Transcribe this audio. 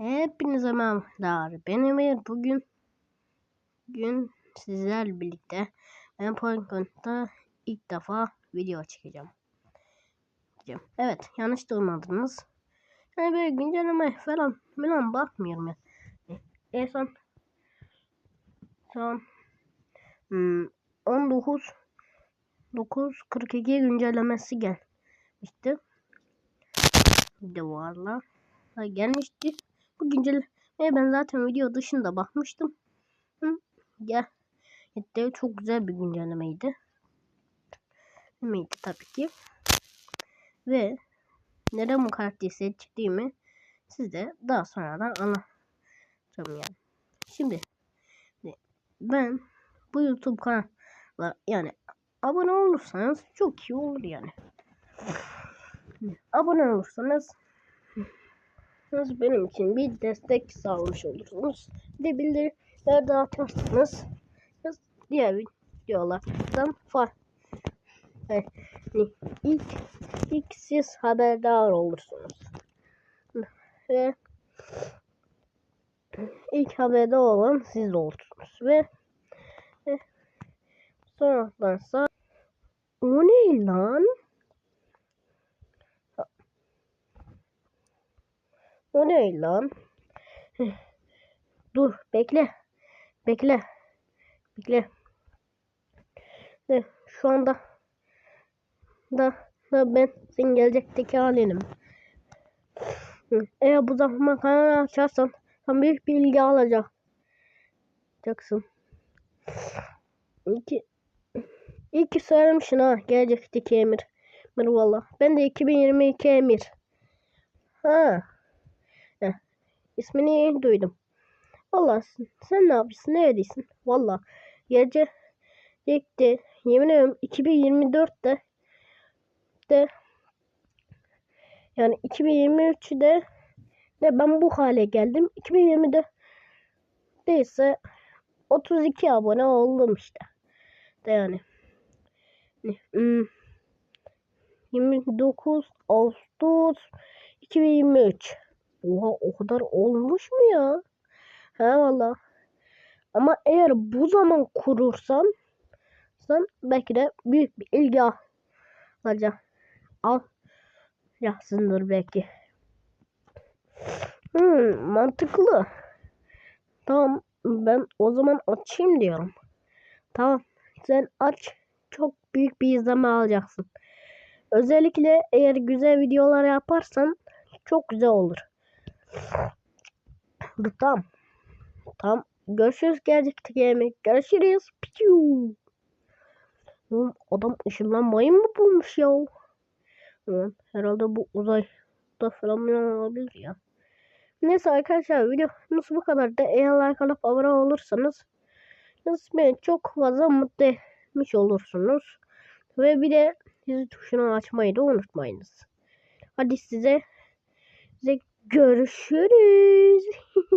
Hepinize merhabalar. Ben Emir. Bugün gün sizlerle birlikte ben Pointcont'ta ilk defa video çekeceğim. Evet, yanlış duymadınız. Yani böyle güncelleme falan falan bakmıyorum ya. En son son hmm, 19 9.42 güncellemesi gelmişti. De valla gelmişti. Güncellemeye ben zaten video dışında bakmıştım. Hı, gel. Hatta çok güzel bir güncellemeydi. Neydi tabii ki. Ve neden bu karakteri seçtiğimi size daha sonradan anlatacağım yani. Şimdi ben bu YouTube kanalına yani abone olursanız çok iyi olur yani. Abone olursanız yapıyorsunuz. Benim için bir destek sağlamış olursunuz. Bir de bildiriler dağıtırsanız diğer videolardan farklı. Yani ilk, ilk siz haberdar olursunuz. Ve ilk haberde olan siz olursunuz. Ve, ve sonradan o ne lan? O ne lan? Dur bekle. Bekle. Bekle. De, şu anda da, da ben senin gelecekteki halinim. Eğer bu zaman kanalı açarsan sen büyük bir ilgi alacaksın. İki, iyi ki söylemişsin ha gelecekteki emir. Emir valla. Ben de 2022 emir. Ha. İsmini duydum. Valla sen ne yapıyorsun? Neredesin? Valla gece de yemin ederim 2024'te de yani 2023'de de ben bu hale geldim. 2020'de değilse 32 abone oldum işte. De yani. 29 hmm, Ağustos 2023 Oha o kadar olmuş mu ya? He valla. Ama eğer bu zaman kurursam sen belki de büyük bir ilgi alacak. Al. Yaksındır belki. Hmm, mantıklı. Tamam ben o zaman açayım diyorum. Tamam sen aç. Çok büyük bir izleme alacaksın. Özellikle eğer güzel videolar yaparsan çok güzel olur. Tamam. Tamam. Görüşürüz gelecektik yemek. Görüşürüz. Piu. Adam ışınlanmayı mı bulmuş ya? Herhalde bu uzayda falan olabilir ya. Neyse arkadaşlar video nasıl bu kadar da eğer like alıp abone olursanız beni çok fazla mutlu etmiş olursunuz. Ve bir de sizi tuşunu açmayı da unutmayınız. Hadi size size Görüşürüz.